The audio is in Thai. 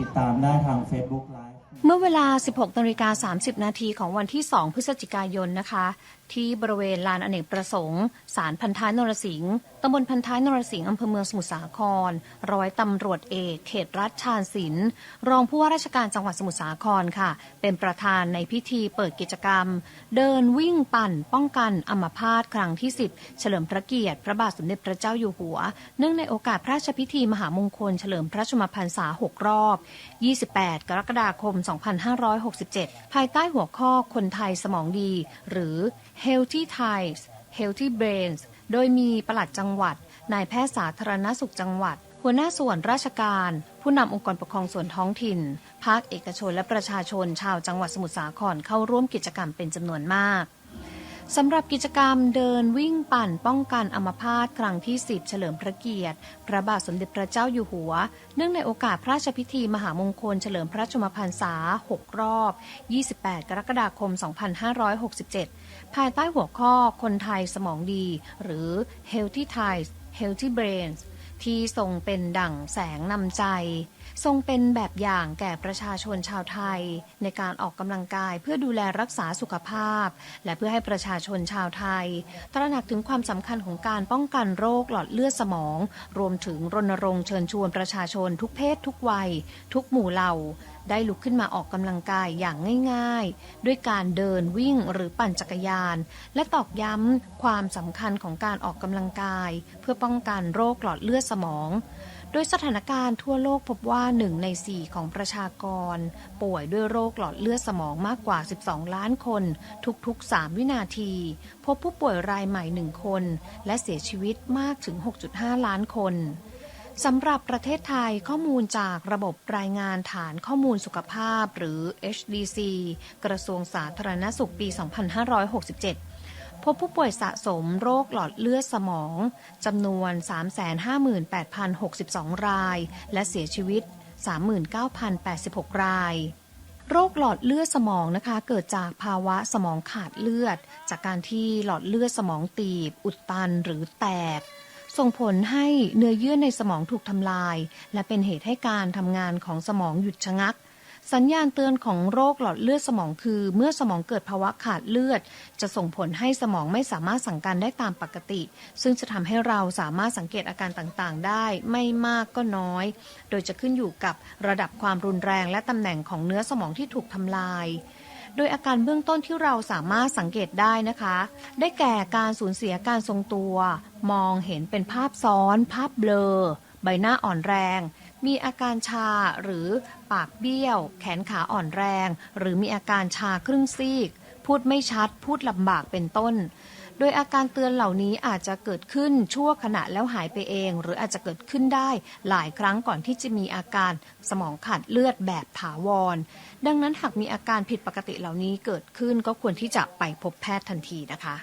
ติดตามได้ทาง Facebook Live เมื่อเวลา 16นาฬิกา30 นาทีของวันที่ 2 พฤศจิกายนนะคะ ที่บริเวณลานอเนกประสงค์ศาลพันท้ายนรสิงห์ตำบลพันท้ายนรสิงห์อำเภอเมืองสมุทรสาคร ร้อยตำรวจเอก เขตรัฐชาญศิลป์รองผู้ว่าราชการจังหวัดสมุทรสาครค่ะ เป็นประธานในพิธีเปิดกิจกรรม เดินวิ่งปั่น ป้องกันอัมพาตครั้งที่ 10 เฉลิมพระเกียรติ พระบาทสมเด็จพระเจ้าอยู่หัว เนื่องในโอกาสพระราชพิธีมหามงคล เฉลิมพระชมพรรษา 6 รอบ 28 กรกฎาคม 2567 ภายใต้หัวข้อคนไทยสมองดี หรือ Healthy Times Healthy Brains โดยมีปลัดจังหวัด นายแพทย์สาธารณสุขจังหวัด หัวหน้าส่วนราชการ ผู้นำองค์กรปกครองส่วนท้องถิ่น ภาคเอกชนและประชาชนชาวจังหวัดสมุทรสาครเข้าร่วมกิจกรรมเป็นจำนวนมาก สำหรับกิจกรรมเดินวิ่งปั่นป้องกันอัมพาตครั้งที่ 10 เฉลิมพระเกียรติ พระบาทสมเด็จพระเจ้าอยู่หัว เนื่องในโอกาสพระราชพิธีมหามงคลเฉลิมพระชมพรรษา 6 รอบ 28 กรกฎาคม 2567 ภายใต้หัวข้อคนไทยสมองดี หรือ Healthy Thai Healthy Brains ที่ทรงเป็นดั่งแสงนำใจ ทรงเป็นแบบอย่างแก่ประชาชนชาวไทย ในการออกกำลังกายเพื่อดูแลรักษาสุขภาพ และเพื่อให้ประชาชนชาวไทย ตระหนักถึงความสำคัญของการป้องกันโรคหลอดเลือดสมอง รวมถึงรณรงค์เชิญชวนประชาชนทุกเพศทุกวัย ทุกหมู่เหล่า ได้ลุกขึ้นมาออกกำลังกายอย่างง่าย ๆ ด้วยการเดินวิ่งหรือปั่นจักรยาน และตอกย้ำความสำคัญของการออกกำลังกาย เพื่อป้องกันโรคหลอดเลือดสมอง ดยสถานการณ์ทั่วโลกพบว่าหนึ่งใน 4 ของประชากร ป่วยด้วยโรคหลอดเลือดสมองมากกว่า 12 ล้านคน ทุกๆ 3 วินาที พบผู้ป่วยรายใหม่ 1 คน และเสียชีวิตมากถึง 6.5 ล้านคนสำหรับประเทศไทยข้อมูลจากระบบรายงานฐานข้อมูลสุขภาพหรือ HDC กระทรวงสาธารณสุขปี 2567 พบผู้ป่วยสะสมโรคหลอดเลือดสมองจำนวน 358,062 ราย และเสียชีวิต 39,086 ราย โรคหลอดเลือดสมองนะคะ เกิดจากภาวะสมองขาดเลือด จากการที่หลอดเลือดสมองตีบ อุดตันหรือแตกส่งผลให้เนื้อเยื่อในสมองถูกทำลาย และเป็นเหตุให้การทำงานของสมองหยุดชะงัก สัญญาณเตือนของโรคหลอดเลือดสมองคือ เมื่อสมองเกิดภาวะขาดเลือด จะส่งผลให้สมองไม่สามารถสั่งการได้ตามปกติ ซึ่งจะทำให้เราสามารถสังเกตอาการต่างๆ ได้ไม่มากก็น้อย โดยจะขึ้นอยู่กับระดับความรุนแรงและตำแหน่งของเนื้อสมองที่ถูกทำลายโดยอาการเบื้องต้นที่เราสามารถสังเกตได้นะคะ ได้แก่การสูญเสียการทรงตัว มองเห็นเป็นภาพซ้อน ภาพเบลอ ใบหน้าอ่อนแรง มีอาการชาหรือปากเบี้ยว แขนขาอ่อนแรง หรือมีอาการชาครึ่งซีก พูดไม่ชัด พูดลำบากเป็นต้น โดยอาการเตือนเหล่านี้อาจจะเกิดขึ้นชั่วขณะแล้วหายไปเอง หรืออาจจะเกิดขึ้นได้หลายครั้งก่อนที่จะมีอาการสมองขาดเลือดแบบถาวร ดังนั้นหากมีอาการผิดปกติเหล่านี้เกิดขึ้นก็ควรที่จะไปพบแพทย์ทันทีนะคะ